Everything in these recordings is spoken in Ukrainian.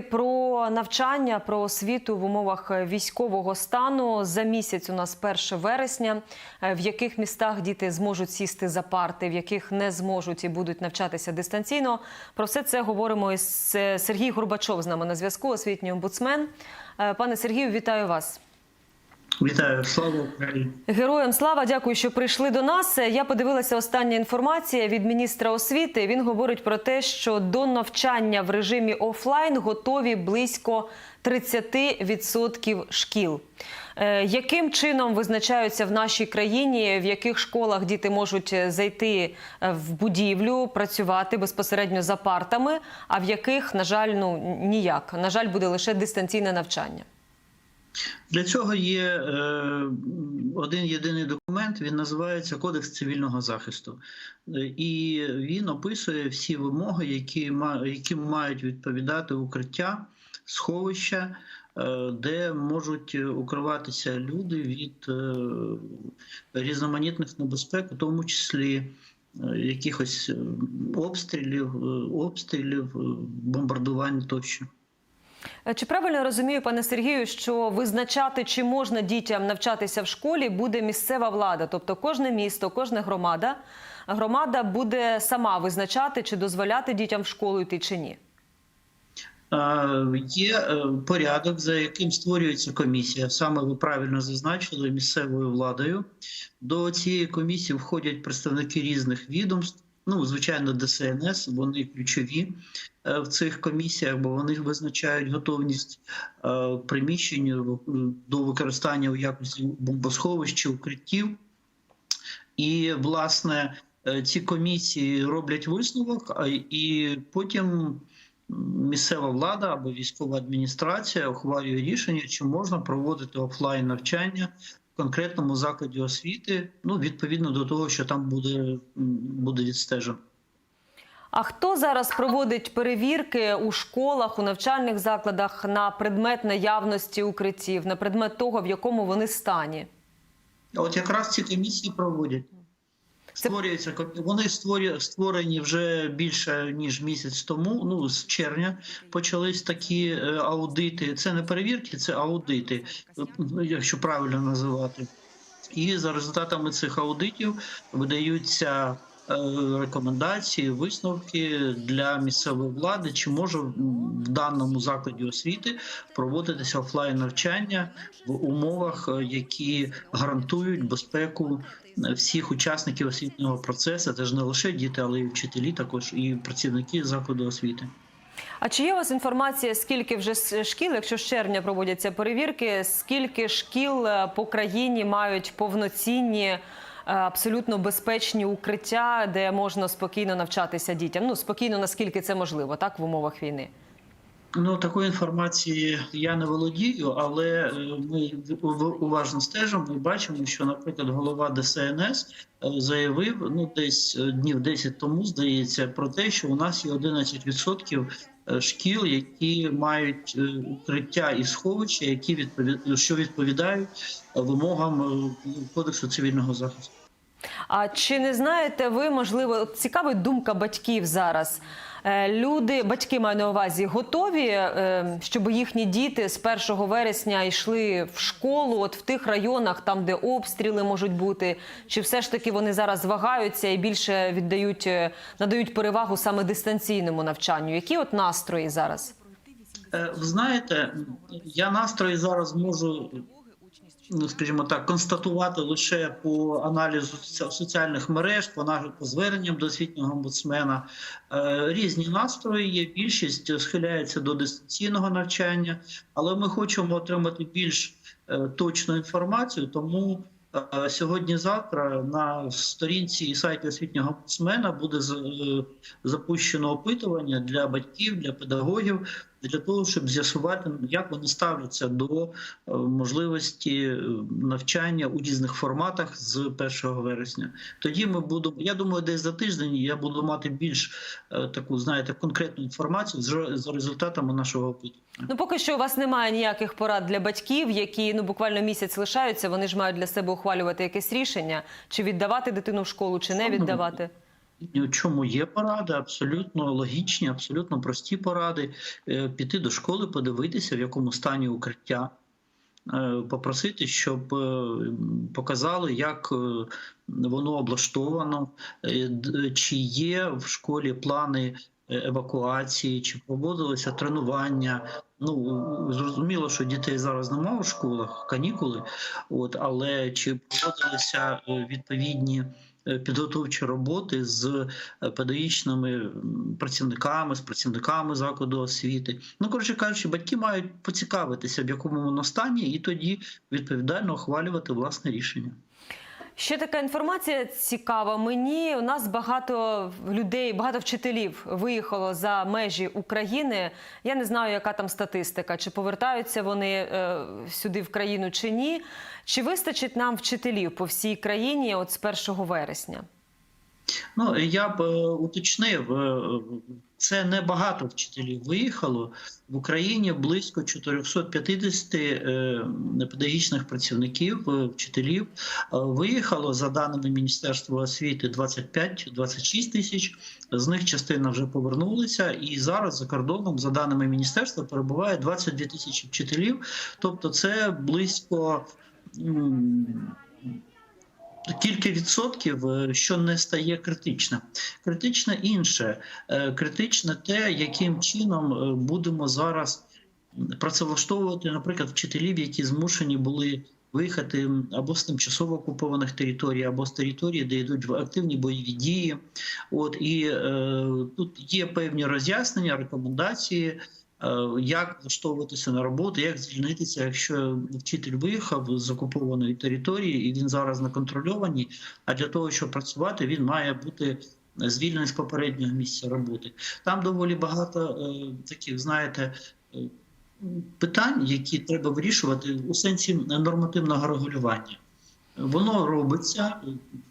Про навчання, про освіту в умовах військового стану за місяць у нас 1 вересня. Е, В яких містах діти зможуть сісти за парти, в яких не зможуть і будуть навчатися дистанційно. Про все це говоримо із е, Сергій Горбачов з нами на зв'язку, освітній омбудсмен. Е, Пане Сергію, вітаю вас. Вітаю, слава Україні. Героям слава, дякую, що прийшли до нас. Я подивилася остання інформація від міністра освіти. Він говорить про те, що до навчання в режимі офлайн готові близько 30% шкіл. Е, Яким чином визначаються в нашій країні, в яких школах діти можуть е, зайти е, в будівлю, працювати безпосередньо за партами, а в яких, на жаль, ну ніяк. На жаль, буде лише дистанційне навчання. Для цього є е, один єдиний документ. Він називається Кодекс цивільного захисту, Е, і він описує всі вимоги, які яким мають відповідати укриття, сховища, е, де можуть укриватися люди від е, різноманітних небезпек, у тому числі. е, Якихось е, обстрілів, обстрілів, бомбардувань тощо. Чи правильно розумію, пане Сергію, що визначати, чи можна дітям навчатися в школі, буде місцева влада? Тобто кожне місто, кожна громада, громада буде сама визначати, чи дозволяти дітям в школу йти чи ні? Є е, порядок, за яким створюється комісія. Саме ви правильно зазначили місцевою владою. До цієї комісії входять представники різних відомств. Ну, звичайно, ДСНС, вони ключові в цих комісіях, бо вони визначають готовність е, приміщень е, до використання у якості бомбосховищ чи укриттів. І, власне, е, ці комісії роблять висновок, і потім місцева влада або військова адміністрація ухвалює рішення, чи можна проводити офлайн навчання в конкретному закладі освіти, ну відповідно до того, що там буде, буде відстежено. А хто зараз проводить перевірки у школах, у навчальних закладах на предмет наявності укриттів, на предмет того, в якому вони стані? От якраз ці комісії проводять. Створюються ком- вони створю- створені вже більше ніж місяць тому. Ну з червня почались такі е, аудити. Це не перевірки, це аудити, якщо правильно називати. І за результатами цих аудитів видаються рекомендації, висновки для місцевої влади, чи може в даному закладі освіти проводитися офлайн навчання в умовах, е, які гарантують безпеку е, всіх учасників освітнього процесу. Це ж не лише діти, але й вчителі, також і працівники закладу освіти. А чи є у вас інформація, скільки вже шкіл, якщо з червня проводяться перевірки, скільки шкіл е, по країні мають повноцінні, е, абсолютно безпечні укриття, де можна спокійно навчатися дітям? Ну спокійно, наскільки це можливо, так в умовах війни? Ну такої інформації я не володію, але е, ми ув- уважно стежимо і бачимо, що, наприклад, голова ДСНС е, заявив ну десь е, днів 10 тому, здається, про те, що у нас є 11% е, шкіл, які мають укриття і сховища, які відповід... що відповідають вимогам кодексу цивільного захисту. А чи не знаєте ви, можливо, от цікавить думка батьків зараз? Е, Люди, батьки маю на увазі, готові, е, щоб їхні діти з 1 вересня йшли в школу, от в тих районах, там де обстріли можуть бути, чи все ж таки вони зараз вагаються і більше віддають, е, надають перевагу саме дистанційному навчанню? Які от настрої зараз? Ви знаєте, я настрої зараз можу, ну скажімо так, констатувати лише по аналізу соціальних мереж, по по зверненням до освітнього омбудсмена. Е, Різні настрої є. Більшість схиляється до дистанційного навчання, але ми хочемо отримати більш е, точну інформацію, тому. е, Сьогодні-завтра на сторінці і сайті освітнього омбудсмена буде запущено опитування для батьків, для педагогів, для того, щоб з'ясувати, як вони ставляться до е, можливості е, навчання у різних форматах з 1 вересня. Тоді ми будемо. Я думаю, десь за тиждень я буду мати більш е, таку, знаєте, конкретну інформацію з- за результатами нашого опитування. Ну, поки що у вас немає ніяких порад для батьків, які ну буквально місяць лишаються. Вони ж мають для себе ухвалювати якесь рішення, чи віддавати дитину в школу, чи не Саме. Віддавати. Чому є поради? Абсолютно логічні, абсолютно прості поради. Е, Піти до школи, подивитися, в якому стані укриття, е, попросити, щоб е, показали, як воно облаштовано, чи є в школі плани евакуації, чи проводилися тренування. Ну зрозуміло, що дітей зараз немає в школах, канікули. От але чи проводилися відповідні підготовчі роботи з е, педагогічними працівниками, з працівниками закладу освіти? Ну коротше кажучи, батьки мають поцікавитися, в якому воно стані, і тоді відповідально ухвалювати власне рішення. Ще така інформація цікава. Мені у нас багато людей, багато вчителів виїхало за межі України. Я не знаю, яка там статистика, чи повертаються вони е, сюди в країну чи ні. Чи вистачить нам вчителів по всій країні от з 1 вересня? Ну я б е, уточнив, е, це не багато вчителів виїхало в Україні. Близько 450 е, педагогічних працівників, вчителів виїхало за даними Міністерства освіти 25-26 тисяч. З них частина вже повернулися, і зараз за кордоном, за даними міністерства, перебуває 22 тисячі вчителів. Тобто, це близько. Кілька відсотків, е, що не стає критичним. Критичне інше, Е, критичне те, яким чином е, будемо зараз працевлаштовувати, наприклад, вчителів, які змушені були виїхати або з тимчасово окупованих територій, або з територій, де йдуть активні бойові дії. От і е, тут є певні роз'яснення, рекомендації. Е, Як влаштовуватися на роботу, як звільнитися, якщо вчитель виїхав з окупованої території і він зараз на контрольованій, а для того, щоб працювати, він має бути звільнений з попереднього місця роботи. Там доволі багато е, таких, знаєте, е, питань, які треба вирішувати у сенсі нормативного регулювання. Воно робиться,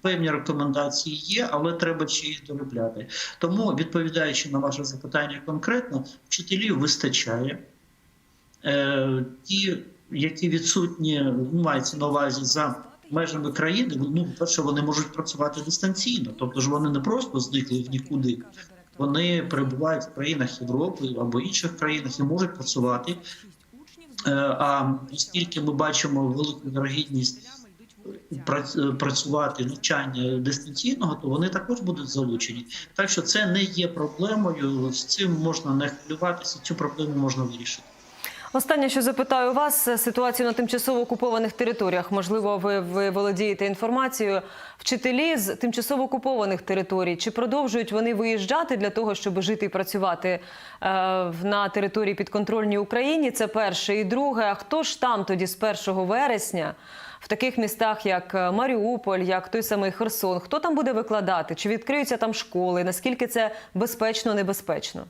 певні рекомендації є, але треба ще їх доробляти. Тому, відповідаючи на ваше запитання конкретно, вчителів вистачає. Е, ті, які відсутні, ну, мається на увазі за межами країни, ну, перше, вони можуть працювати дистанційно, тобто ж вони не просто зникли в нікуди. Вони перебувають в країнах Європи або інших країнах і можуть працювати. Е, А оскільки ми бачимо велику вірогідність працювати навчання дистанційного, то вони також будуть залучені. Так що це не є проблемою. З цим можна не хвилюватися, цю проблему можна вирішити. Останнє, що запитаю вас, ситуацію на тимчасово окупованих територіях. Можливо, ви, ви володієте інформацією. Вчителі з тимчасово окупованих територій чи продовжують вони виїжджати для того, щоб жити і працювати е, на території підконтрольній Україні? Це перше. І друге, хто ж там тоді з 1 вересня в таких містах, як е, Маріуполь, як той самий Херсон? Хто там буде викладати? Чи відкриються там школи? Наскільки це безпечно, небезпечно?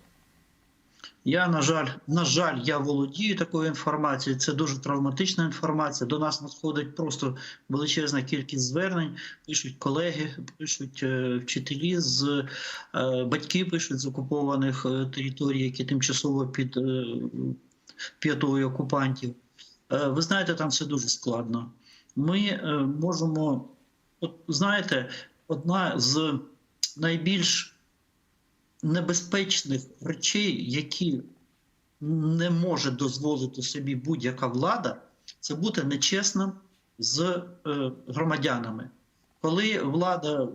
Я на жаль, на жаль, я володію такою інформацією. Це дуже травматична інформація. До нас надходить просто величезна кількість звернень. Пишуть колеги, пишуть е, вчителі з е, батьки пишуть з окупованих територій, які тимчасово під п'ятою окупантів. Ви знаєте, там все дуже складно. Ми е, можемо, от знаєте, одна з найбільш небезпечних речей, які не може дозволити собі будь-яка влада, це бути нечесним з е, громадянами. Коли влада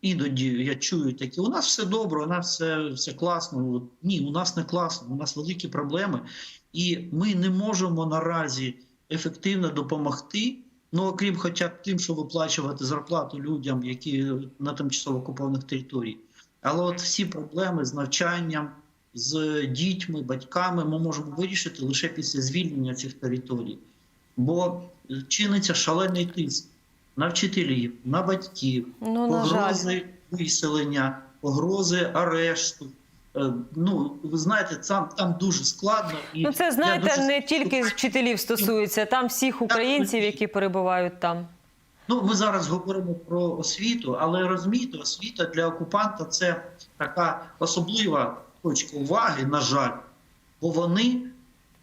іноді я чую такі, у нас все добре, у нас все, все класно. Ні, у нас не класно, у нас великі проблеми, і ми не можемо наразі ефективно допомогти. Ну, окрім хоча б тим, що виплачувати зарплату людям, які на тимчасово окупованих територіях. Але от всі проблеми з навчанням, з дітьми, батьками ми можемо вирішити лише після звільнення цих територій. Бо чиниться шалений тиск на вчителів, на батьків, Ну, на погрози виселення, погрози арешту. Е, Ну, ви знаєте, там, там дуже складно. І Ну, це знаєте, дуже не тільки вчителів стосується, там всіх українців, які перебувають там. Ну, ми зараз говоримо про освіту, але розумієте, освіта для окупанта це така особлива точка уваги, на жаль, бо вони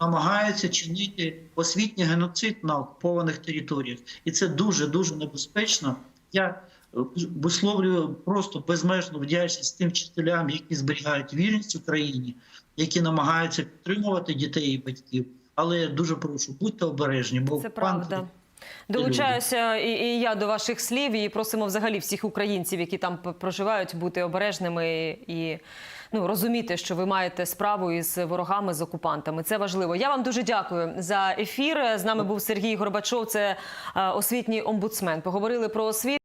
намагаються чинити освітній геноцид на окупованих територіях, і це дуже дуже небезпечно. Я висловлюю просто безмежну вдячність тим вчителям, які зберігають вірність Україні, які намагаються підтримувати дітей і батьків. Але я дуже прошу, будьте обережні, бо Це правда. Долучаюся і, і я до ваших слів і просимо взагалі всіх українців, які там проживають, бути обережними і ну розуміти, що ви маєте справу із ворогами, з окупантами. Це важливо. Я вам дуже дякую за ефір. З нами був Сергій Горбачов, це е, освітній омбудсмен. Поговорили про освіту.